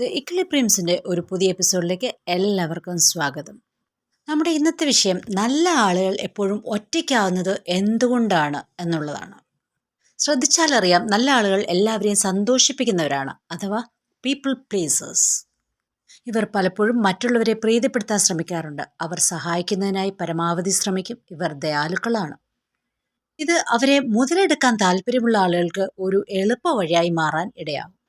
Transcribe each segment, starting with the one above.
The ഇക്ലിപ്രിംസിന്റെ ഒരു പുതിയ എപ്പിസോഡിലേക്ക് എല്ലാവർക്കും സ്വാഗതം. നമ്മുടെ ഇന്നത്തെ വിഷയം നല്ല ആളുകൾ എപ്പോഴും ഒറ്റയ്ക്കാവുന്നത് എന്തുകൊണ്ടാണ് എന്നുള്ളതാണ്. ശ്രദ്ധിച്ചാലറിയാം നല്ല ആളുകൾ എല്ലാവരെയും സന്തോഷിപ്പിക്കുന്നവരാണ് അഥവാ പീപ്പിൾ പ്ലീസേഴ്സ് ഇവർ പലപ്പോഴും മറ്റുള്ളവരെ പ്രീതിപ്പെടുത്താൻ ശ്രമിക്കാറുണ്ട്. അവർ സഹായിക്കുന്നതിനായി പരമാവധി ശ്രമിക്കും. ഇവർ ദയാലുക്കളാണ്. ഇത് അവരെ മുതലെടുക്കാൻ താല്പര്യമുള്ള ആളുകൾക്ക് ഒരു എളുപ്പ വഴിയായി മാറാൻ ഇടയാകും.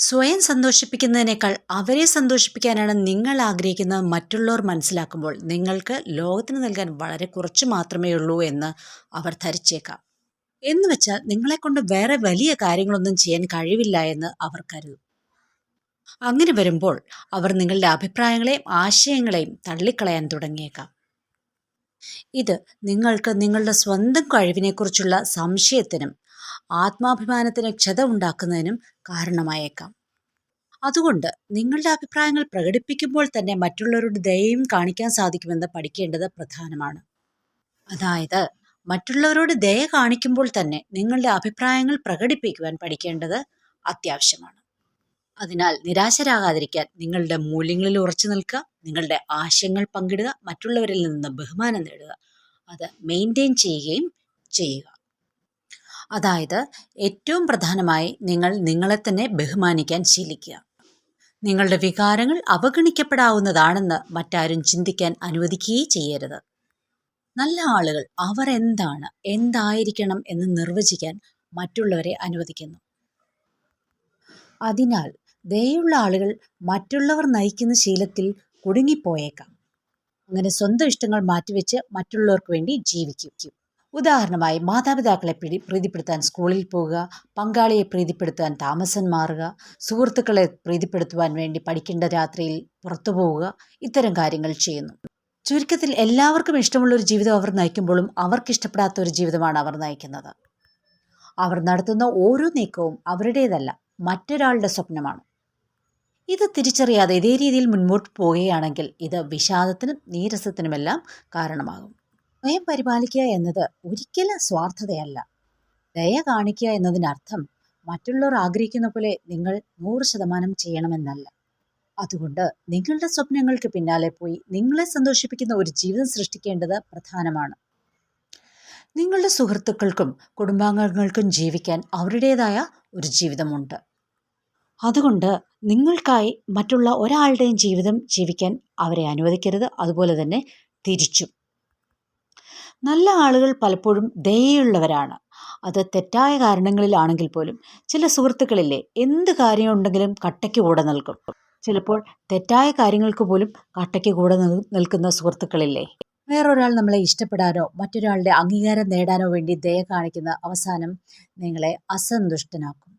സ്വയം സന്തോഷിപ്പിക്കുന്നതിനേക്കാൾ അവരെ സന്തോഷിപ്പിക്കാനാണ് നിങ്ങൾ ആഗ്രഹിക്കുന്നത് മറ്റുള്ളവർ മനസ്സിലാക്കുമ്പോൾ നിങ്ങൾക്ക് ലോകത്തിന് നൽകാൻ വളരെ കുറച്ച് മാത്രമേ ഉള്ളൂ എന്ന് അവർ ധരിച്ചേക്കാം. എന്ന് വെച്ചാൽ നിങ്ങളെക്കൊണ്ട് വേറെ വലിയ കാര്യങ്ങളൊന്നും ചെയ്യാൻ കഴിവില്ല എന്ന് അവർ കരുതും. അങ്ങനെ വരുമ്പോൾ അവർ നിങ്ങളുടെ അഭിപ്രായങ്ങളെയും ആശയങ്ങളെയും തള്ളിക്കളയാൻ തുടങ്ങിയേക്കാം. ഇത് നിങ്ങൾക്ക് നിങ്ങളുടെ സ്വന്തം കഴിവിനെക്കുറിച്ചുള്ള സംശയത്തിനും ആത്മാഭിമാനത്തിന് ക്ഷത ഉണ്ടാക്കുന്നതിനും കാരണമായേക്കാം. അതുകൊണ്ട് നിങ്ങളുടെ അഭിപ്രായങ്ങൾ പ്രകടിപ്പിക്കുമ്പോൾ തന്നെ മറ്റുള്ളവരുടെ ദയയും കാണിക്കാൻ സാധിക്കുമെന്ന് പഠിക്കേണ്ടത് പ്രധാനമാണ്. അതായത് മറ്റുള്ളവരോട് ദയ കാണിക്കുമ്പോൾ തന്നെ നിങ്ങളുടെ അഭിപ്രായങ്ങൾ പ്രകടിപ്പിക്കുവാൻ പഠിക്കേണ്ടത് അത്യാവശ്യമാണ്. അതിനാൽ നിരാശരാകാതിരിക്കാൻ നിങ്ങളുടെ മൂല്യങ്ങളിൽ ഉറച്ചു നിൽക്കുക. നിങ്ങളുടെ ആശയങ്ങൾ പങ്കിടുക മറ്റുള്ളവരിൽ നിന്ന് ബഹുമാനം നേടുക. അത് മെയിന്റെയിൻ ചെയ്യുകയും ചെയ്യുക. അതായത് ഏറ്റവും പ്രധാനമായി നിങ്ങൾ നിങ്ങളെ തന്നെ ബഹുമാനിക്കാൻ ശീലിക്കുക. നിങ്ങളുടെ വികാരങ്ങൾ അവഗണിക്കപ്പെടാവുന്നതാണെന്ന് മറ്റാരും ചിന്തിക്കാൻ അനുവദിക്കുകയേ ചെയ്യരുത്. നല്ല ആളുകൾ അവർ എന്താണ് എന്തായിരിക്കണം എന്ന് നിർവചിക്കാൻ മറ്റുള്ളവരെ അനുവദിക്കുന്നു. അതിനാൽ ദയുള്ള ആളുകൾ മറ്റുള്ളവർ നയിക്കുന്ന ശീലത്തിൽ കുടുങ്ങിപ്പോയേക്കാം. അങ്ങനെ സ്വന്തം ഇഷ്ടങ്ങൾ മാറ്റിവെച്ച് മറ്റുള്ളവർക്ക് വേണ്ടി ജീവിക്കും. ഉദാഹരണമായി മാതാപിതാക്കളെ പിടി പ്രീതിപ്പെടുത്താൻ സ്കൂളിൽ പോവുക പങ്കാളിയെ പ്രീതിപ്പെടുത്താൻ താമസം മാറുക സുഹൃത്തുക്കളെ പ്രീതിപ്പെടുത്തുവാൻ വേണ്ടി പഠിക്കേണ്ട രാത്രിയിൽ പുറത്തു പോവുക ഇത്തരം കാര്യങ്ങൾ ചെയ്യുന്നു. ചുരുക്കത്തിൽ എല്ലാവർക്കും ഇഷ്ടമുള്ള ഒരു ജീവിതം അവർ നയിക്കുമ്പോഴും അവർക്കിഷ്ടപ്പെടാത്ത ഒരു ജീവിതമാണ് അവർ നയിക്കുന്നത്. അവർ നടത്തുന്ന ഓരോ നീക്കവും അവരുടേതല്ല മറ്റൊരാളുടെ സ്വപ്നമാണ്. ഇത് തിരിച്ചറിയാതെ ഇതേ രീതിയിൽ മുൻപോട്ട് പോവുകയാണെങ്കിൽ ഇത് വിഷാദത്തിനും നീരസത്തിനുമെല്ലാം കാരണമാകും. സ്വയം പരിപാലിക്കുക എന്നത് ഒരിക്കലും സ്വാർത്ഥതയല്ല. ദയ കാണിക്കുക എന്നതിനർത്ഥം മറ്റുള്ളവർ ആഗ്രഹിക്കുന്ന പോലെ നിങ്ങൾ നൂറ് ശതമാനം ചെയ്യണമെന്നല്ല. അതുകൊണ്ട് നിങ്ങളുടെ സ്വപ്നങ്ങൾക്ക് പിന്നാലെ പോയി നിങ്ങളെ സന്തോഷിപ്പിക്കുന്ന ഒരു ജീവിതം സൃഷ്ടിക്കേണ്ടത് പ്രധാനമാണ്. നിങ്ങളുടെ സുഹൃത്തുക്കൾക്കും കുടുംബാംഗങ്ങൾക്കും ജീവിക്കാൻ അവരുടേതായ ഒരു ജീവിതമുണ്ട്. അതുകൊണ്ട് നിങ്ങൾക്കായി മറ്റുള്ള ഒരാളുടെയും ജീവിതം ജീവിക്കാൻ അവരെ അനുവദിക്കരുത്. അതുപോലെ തന്നെ തിരിച്ചും. നല്ല ആളുകൾ പലപ്പോഴും ദയയുള്ളവരാണ്. അത് തെറ്റായ കാരണങ്ങളിലാണെങ്കിൽ പോലും ചില സുഹൃത്തുക്കളില്ലേ എന്ത് കാര്യമുണ്ടെങ്കിലും കട്ടയ്ക്ക് കൂടെ നിൽക്കും ചിലപ്പോൾ തെറ്റായ കാര്യങ്ങൾക്ക് പോലും കട്ടയ്ക്ക് കൂടെ നിൽക്കുന്ന സുഹൃത്തുക്കളില്ലേ. വേറൊരാൾ നമ്മളെ ഇഷ്ടപ്പെടാനോ മറ്റൊരാളുടെ അംഗീകാരം നേടാനോ വേണ്ടി ദയ കാണിക്കുന്ന അവസാനം നിങ്ങളെ അസന്തുഷ്ടനാക്കും.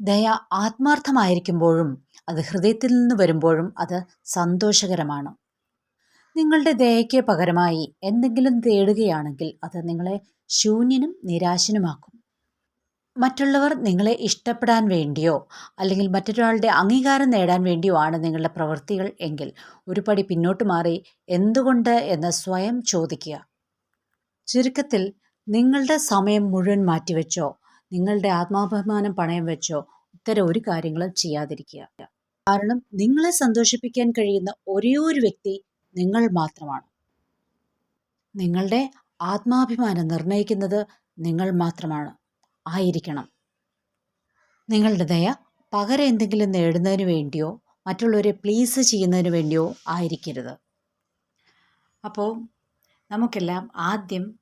ദയ ആത്മാർത്ഥമായിരിക്കുമ്പോഴും അത് ഹൃദയത്തിൽ നിന്ന് വരുമ്പോഴും അത് സന്തോഷകരമാണ്. നിങ്ങളുടെ ദയയ്ക്ക് പകരമായി എന്തെങ്കിലും തേടുകയാണെങ്കിൽ അത് നിങ്ങളെ ശൂന്യനും നിരാശനുമാക്കും. മറ്റുള്ളവർ നിങ്ങളെ ഇഷ്ടപ്പെടാൻ വേണ്ടിയോ അല്ലെങ്കിൽ മറ്റൊരാളുടെ അംഗീകാരം നേടാൻ വേണ്ടിയോ ആണ് നിങ്ങളുടെ പ്രവൃത്തികൾ എങ്കിൽ ഒരു പടി പിന്നോട്ട് മാറി എന്തുകൊണ്ട് എന്ന് സ്വയം ചോദിക്കുക. ചുരുക്കത്തിൽ നിങ്ങളുടെ സമയം മുഴുവൻ മാറ്റിവെച്ചോ നിങ്ങളുടെ ആത്മാഭിമാനം പണയം വെച്ചോ? ഇത്തരം ഒരു കാര്യങ്ങളും ചെയ്യാതിരിക്കുക. കാരണം നിങ്ങളെ സന്തോഷിപ്പിക്കാൻ കഴിയുന്ന ഒരേ ഒരു വ്യക്തി നിങ്ങൾ മാത്രമാണ്. നിങ്ങളുടെ ആത്മാഭിമാനം നിർണയിക്കുന്നത് നിങ്ങൾ മാത്രമാണ്. ആയിരിക്കണം. നിങ്ങളുടെ ദയ പകരം എന്തെങ്കിലും നേടുന്നതിന് വേണ്ടിയോ മറ്റുള്ളവരെ പ്ലീസ് ചെയ്യുന്നതിന് വേണ്ടിയോ ആയിരിക്കരുത്. അപ്പോൾ നമുക്കെല്ലാം ആദ്യം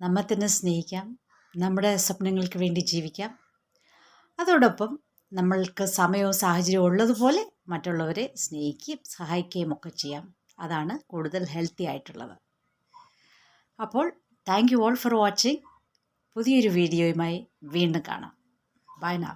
നമ്മെ തന്നെ സ്നേഹിക്കാം. നമ്മുടെ സ്വപ്നങ്ങൾക്ക് വേണ്ടി ജീവിക്കാം. അതോടൊപ്പം നമ്മൾക്ക് സമയവും സാഹചര്യവും ഉള്ളതുപോലെ മറ്റുള്ളവരെ സ്നേഹിക്കുകയും സഹായിക്കുകയും ഒക്കെ ചെയ്യാം. അതാണ് കൂടുതൽ ഹെൽത്തി ആയിട്ടുള്ളത്. അപ്പോൾ thank you all for watching പുതിയൊരു വീഡിയോയുമായി വീണ്ടും കാണാം. ബൈ നാ